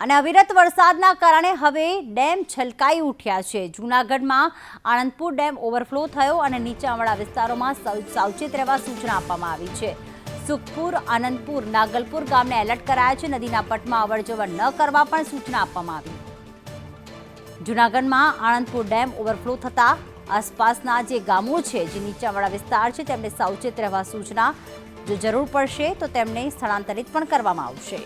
અને અવિરત વરસાદના કારણે હવે ડેમ છલકાઈ ઉઠ્યા છે. જૂનાગઢમાં આણંદપુર ડેમ ઓવરફ્લો થયો અને નીચાણવાળા વિસ્તારોમાં સાવચેત રહેવા સૂચના આપવામાં આવી છે. સુખપુર, આનંદપુર, નાગલપુર ગામને એલર્ટ કરાયા છે. નદીના પટમાં અવરજવર ન કરવા પણ સૂચના આપવામાં આવી. જૂનાગઢમાં આણંદપુર ડેમ ઓવરફ્લો થતા આસપાસના જે ગામો છે, જે નીચાણવાળા વિસ્તાર છે, તેમને સાવચેત રહેવા સૂચના જો જરૂર પડશે, તો તેમને સ્થળાંતરિત પણ કરવામાં આવશે.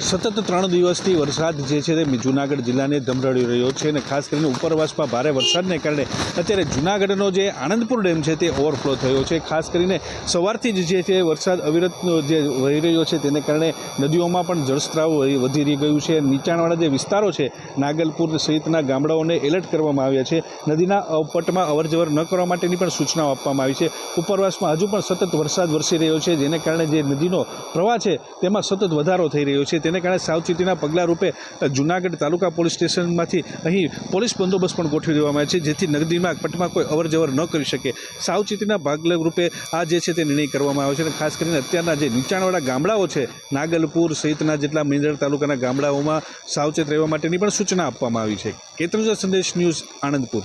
સતત ત્રણ દિવસથી વરસાદ જે છે તે જુનાગઢ જિલ્લાને ધમરાળી રહ્યો છે અને ખાસ કરીને ઉપરવાસમાં ભારે વરસાદને કારણે અત્યારે જુનાગઢનો જે આનંદપુર ડેમ છે તે ઓવરફ્લો થયો છે. ખાસ કરીને સવારથી જ જે છે વરસાદ અવિરતનો જે વહી રહ્યો છે તેને કારણે નદીઓમાં પણ જળસ્ત્રાવ વધી- રહી ગયું છે. નીચાણવાળા જે વિસ્તારો છે નાગલપુર સહિતના ગામડાઓને એલર્ટ કરવામાં આવ્યા છે. નદીના પટમાં અવરજવર ન કરવા માટેની પણ સૂચનાઓ આપવામાં આવી છે. ઉપરવાસમાં હજુ પણ સતત વરસાદ વરસી રહ્યો છે, જેને કારણે જે નદીનો પ્રવાહ છે તેમાં સતત વધારો થઈ રહ્યો છે. તેને કારણે સાવચેતીના પગલાં રૂપે જૂનાગઢ તાલુકા પોલીસ સ્ટેશનમાંથી અહીં પોલીસ બંદોબસ્ત પણ ગોઠવી દેવામાં આવ્યો છે, જેથી નગદીમાં પટમાં કોઈ અવરજવર ન કરી શકે. સાવચેતીના ભાગલા રૂપે આ જે છે તે નિર્ણય કરવામાં આવ્યો છે અને ખાસ કરીને અત્યારના જે નીચાણવાળા ગામડાઓ છે, નાગલપુર સહિતના જેટલા મિંદર તાલુકાના ગામડાઓમાં સાવચેત રહેવા માટેની પણ સૂચના આપવામાં આવી છે. કેતનુજા સંદેશ ન્યૂઝ આણંદપુર